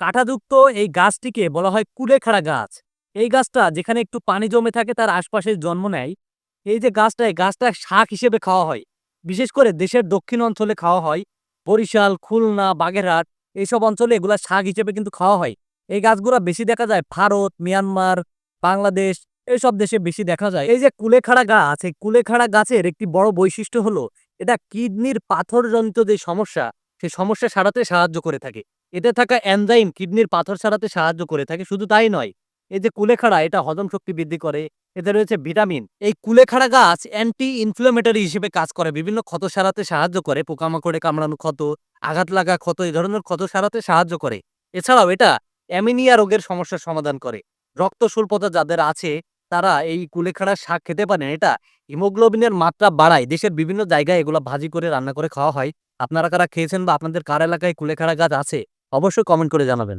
কাঁটাযুক্ত এই গাছটিকে বলা হয় কুলেখাড়া গাছ। এই গাছটা যেখানে একটু পানি জমে থাকে তার আশপাশে জন্ম নেয়। এই যে গাছটা এই গাছটা শাক হিসেবে খাওয়া হয়। বিশেষ করে দেশের দক্ষিণ অঞ্চলে খাওয়া হয়। বরিশাল, খুলনা, বাগেরহাট এইসব অঞ্চলে এগুলা শাক হিসেবে কিন্তু খাওয়া হয়। এই গাছগুলা বেশি দেখা যায় ভারত, মিয়ানমার, বাংলাদেশ এইসব দেশে বেশি দেখা যায়। এই যে কুলেখাড়া গাছ, এই কুলেখাড়া গাছের একটি বড় বৈশিষ্ট্য হলো, এটা কিডনির পাথরজনিত যে সমস্যা সেই সমস্যা সারাতে সাহায্য করে থাকে। এতে থাকা এনজাইম কিডনির পাথর সারাতে সাহায্য করে থাকে। শুধু তাই নয়, এই যে কুলেখাড়া, এটা হজম শক্তি বৃদ্ধি করে। এতে রয়েছে ভিটামিন। এই কুলেখাড়া গাছ অ্যান্টি ইনফ্লামেটরি হিসেবে কাজ করে। বিভিন্ন ক্ষত সারাতে সাহায্য করে। পোকামাকড়ে কামড়ানো ক্ষত, আঘাত লাগা ক্ষত, এই ধরনের ক্ষত সারাতে সাহায্য করে। এছাড়াও এটা অ্যামিনিয়া রোগের সমস্যার সমাধান করে। রক্ত স্বল্পতা যাদের আছে, তারা এই কুলেখাড়ার শাক খেতে পারেন। এটা হিমোগ্লোবিনের মাত্রা বাড়ায়। দেশের বিভিন্ন জায়গায় এগুলো ভাজি করে, রান্না করে খাওয়া হয়। আপনারা কারা খেয়েছেন বা আপনাদের কার এলাকায় কুলেখাড়া গাছ আছে অবশ্যই কমেন্ট করে জানাবেন।